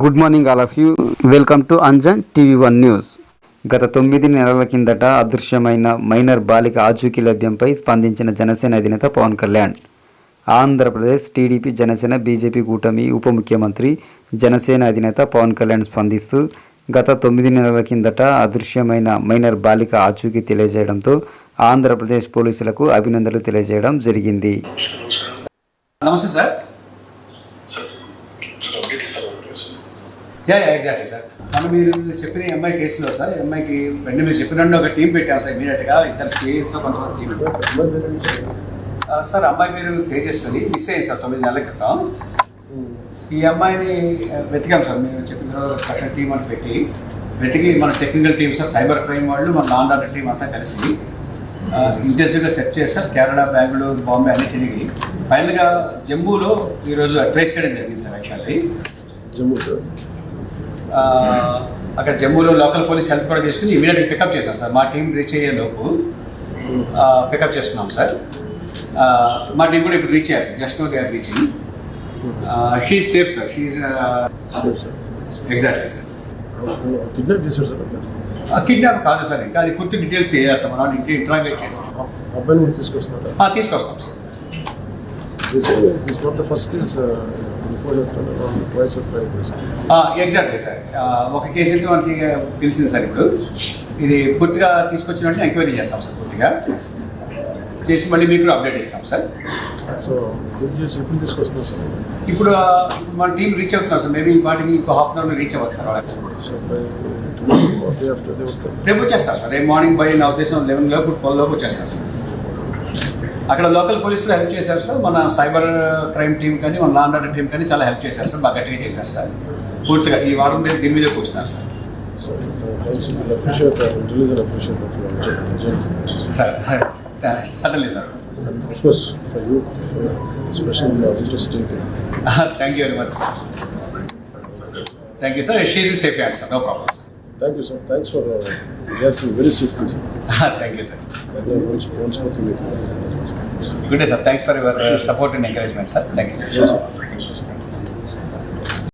Good morning all of you welcome to Anjan TV one news గత తొమ్మిది నెలల కిందట అదృశ్యమైన మైనర్ బాలిక ఆచూకీ లభ్యంపై స్పందించిన జనసేన అధినేత పవన్ కళ్యాణ్ ఆంధ్రప్రదేశ్ టీడీపీ జనసేన బీజేపీ కూటమి ఉప ముఖ్యమంత్రి జనసేన అధినేత పవన్ కళ్యాణ్ స్పందిస్తూ గత తొమ్మిది నెలల కిందట అదృశ్యమైన మైనర్ బాలిక ఆచూకీ తెలియజేయడంతో ఆంధ్రప్రదేశ్ పోలీసులకు అభినందనలు తెలియజేయడం జరిగింది నమస్తే sir yeah yeah exactly sir మనం మీరు చెప్పిన ఎంఐ కేసులో సార్ ఎంఐకి రెండు మీరు చెప్పినట్టు ఒక టీం పెట్టాం సార్ ఇమీడియట్గా ఇద్దరు సేఫ్తో కొంతమంది టీం సార్ అమ్మాయి మీరు తేజస్వి మిస్ అయ్యింది సార్ తొమ్మిది నెలల క్రితం ఈ అమ్మాయిని వెతికాం సార్ మీరు చెప్పిన తర్వాత టీం అని పెట్టి వెతికి మన technical team sir cyber crime వాళ్ళు మన లాన్ ఆర్డర్ టీం అంతా కలిసి ఇంటెన్సివ్గా సెర్చ్ చేస్తారు కేరళ బెంగళూరు బాంబే అన్ని తిరిగి ఫైనల్గా జమ్మూలో ఈరోజు ట్రేస్ చేయడం జరిగింది సార్ యాక్చువల్లీ జమ్మూ సార్ అక్కడ జమ్మూలో లోకల్ పోలీస్ హెల్ప్ కూడా తీసుకుని ఇమీడియట్గా పికప్ చేశాం సార్ మా టీం రీచ్ అయ్యే లోపు పికప్ చేస్తున్నాం సార్ మా టీం కూడా ఇప్పుడు రీచ్ అయ్యారు just now they are reaching she safe sir she exactly sir kidnap చేశారు సార్ కిడ్నాప్ కాదు సార్ ఇంకా అది పూర్తి డీటెయిల్స్ తెలియజేస్తాం మనం ఇంటి ఇంట్రాగేట్ చేస్తాం అబ్బాయిని తీసుకొస్తాం తీసుకొస్తాం sir this not the first exactly sir ఒక కేసు అయితే మనకి తెలిసింది సార్ ఇప్పుడు ఇది పూర్తిగా వెంటనే ఎంక్వైరీ చేస్తాం సార్ పూర్తిగా చేసి మళ్ళీ మీకు అప్డేట్ ఇస్తాం సార్ సో ఇప్పుడు మన టీం రీచ్ అవుతున్నాం సార్ మేబీ వాటిని ఇంకో హాఫ్ అన్ అవర్లో రీచ్ అవ్వచ్చు సార్ రేపు వచ్చేస్తారు సార్ రేపు మార్నింగ్ బై నా ఉద్దేశం లెవెన్ లోపు ట్వెల్వ్ లోపు వచ్చేస్తారు సార్ అక్కడ లోకల్ పోలీసులు హెల్ప్ చేశారు సార్ మన సైబర్ క్రైమ్ టీం కానీ మన లా అండ్ ఆర్డర్ టీం కానీ చాలా హెల్ప్ చేశారు సార్ బాగా గట్టిగా చేశారు సార్ పూర్తిగా ఈ వారం రేపు దీని మీద కూర్చున్నారు sir sir suddenly sir of course for you for a special uh, interesting thing. Thank you very much, sir. Thank you, sir. She's in safe hands, sir. No problem, sir. Thank you, sir. Thanks for uh, reacting very swiftly, sir. Thank you, sir. And, uh, once, once, once, once, once. Good day, sir. Thanks for your uh, support and encouragement, sir. Thank you, sir. Yes, sir.